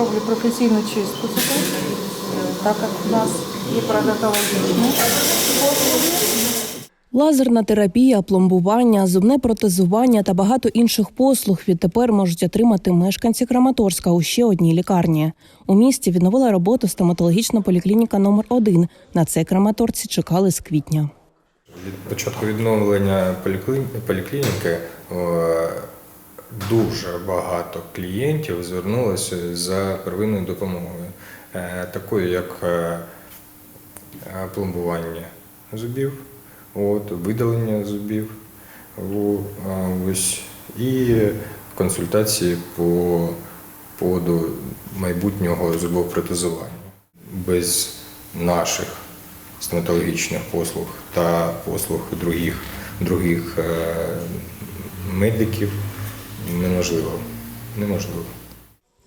роблю професійну чистку зубів, так як у нас є парадонтологічні послуги. Лазерна терапія, пломбування, зубне протезування та багато інших послуг відтепер можуть отримати мешканці Краматорська у ще одній лікарні. У місті відновила роботу стоматологічна поліклініка номер 1 На це краматорці чекали з квітня. Від початку відновлення поліклініки дуже багато клієнтів звернулося за первинною допомогою, е, такою як е, е, пломбування зубів, от, видалення зубів, ось, і консультації по поводу майбутнього зубопротезування. Без наших стоматологічних послуг та послуг других, других медиків неможливо. Неможливо.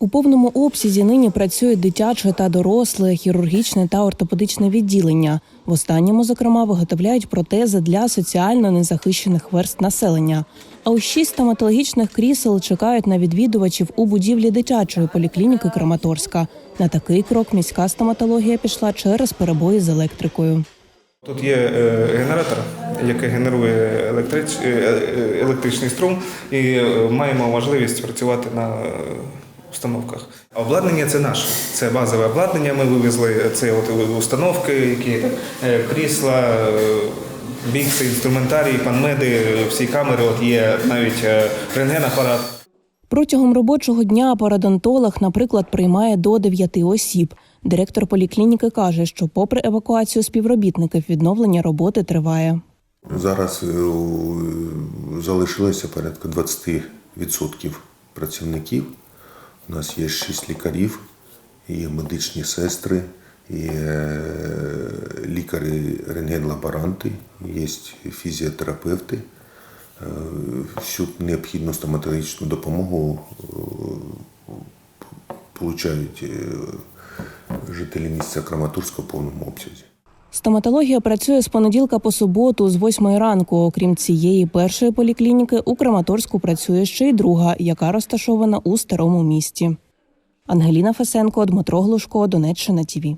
У повному обсязі нині працює дитяче та доросле, хірургічне та ортопедичне відділення. В останньому, зокрема, виготовляють протези для соціально незахищених верст населення. А у шість стоматологічних крісел чекають на відвідувачів у будівлі дитячої поліклініки Краматорська. На такий крок міська стоматологія пішла через перебої з електрикою. Тут є е, генератор, який генерує електрич, е, е, електричний струм, і е, маємо можливість працювати на установках. Обладнання це наше, це базове обладнання. Ми вивезли це от установки, які крісла, бікси, інструментарій, панмеди, всі камери. От є навіть рентген-апарат. Протягом робочого дня парадонтолог, наприклад, приймає до 9 осіб. Директор поліклініки каже, що, попри евакуацію співробітників, відновлення роботи триває. Зараз е, залишилося порядка 20% працівників. У нас є 6 лікарів, є медичні сестри, є лікарі рентген-лаборанти, є фізіотерапевти. Е, Всю необхідну стоматологічну допомогу отримують жителі місця Краматорська в повному обсязі. Стоматологія працює з понеділка по суботу з 8 ранку. Окрім цієї першої поліклініки, у Краматорську працює ще й друга, яка розташована у старому місті. Ангеліна Фесенко, Дмитро Глушко, Донеччина ТІВІ.